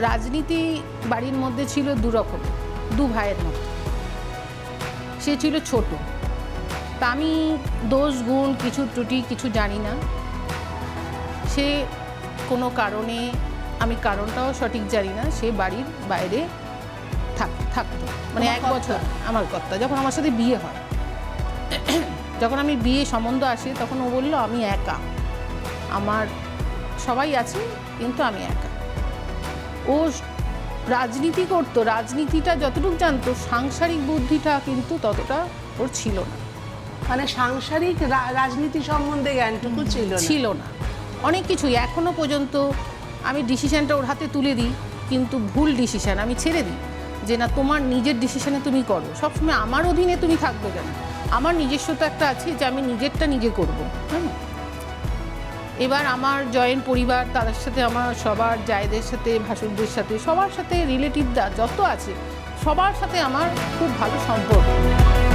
রাজনীতি বাড়ির মধ্যে ছিল দু রকম দু ভাইয়ের মতো। সে ছিল ছোট। তা আমি দোষ গুণ কিছু ত্রুটি কিছু জানি না। সে কোনো কারণে আমি কারণটাও সঠিক জানি না সে বাড়ির বাইরে থাক থাকতো। মানে এক বছর আমার কর্তা যখন আমার সাথে বিয়ে হয়। যখন আমি বিয়ে সম্বন্ধ আসে তখন ও বলল আমি একা। আমার সবাই আছে কিন্তু আমি একা। ও রাজনীতি করতো রাজনীতিটা যতটুকু জানতো সাংসারিক বুদ্ধিটা কিন্তু ততটা ওর ছিল না। মানে সাংসারিক রাজনীতি সম্বন্ধে জ্ঞানটুকু ছিল না। ছিল না। অনেক কিছুই এখনও পর্যন্ত আমি ডিসিশনটা ওর হাতে তুলে দিই কিন্তু ভুল ডিসিশন আমি ছেড়ে দিই যে না তোমার নিজের ডিসিশনে তুমি করো। সবসময় আমার অধীনে তুমি থাকবে কেন? আমার নিজস্বতা একটা আছে যে আমি নিজেরটা নিজে করব। হ্যাঁ এবার আমার জয়েন্ট পরিবার, তাদের সাথে আমার সবার, জায়দের সাথে, ভাসুরদের সাথে, সবার সাথে রিলেটিভরা যত আছে, সবার সাথে আমার খুব ভালো সম্পর্ক।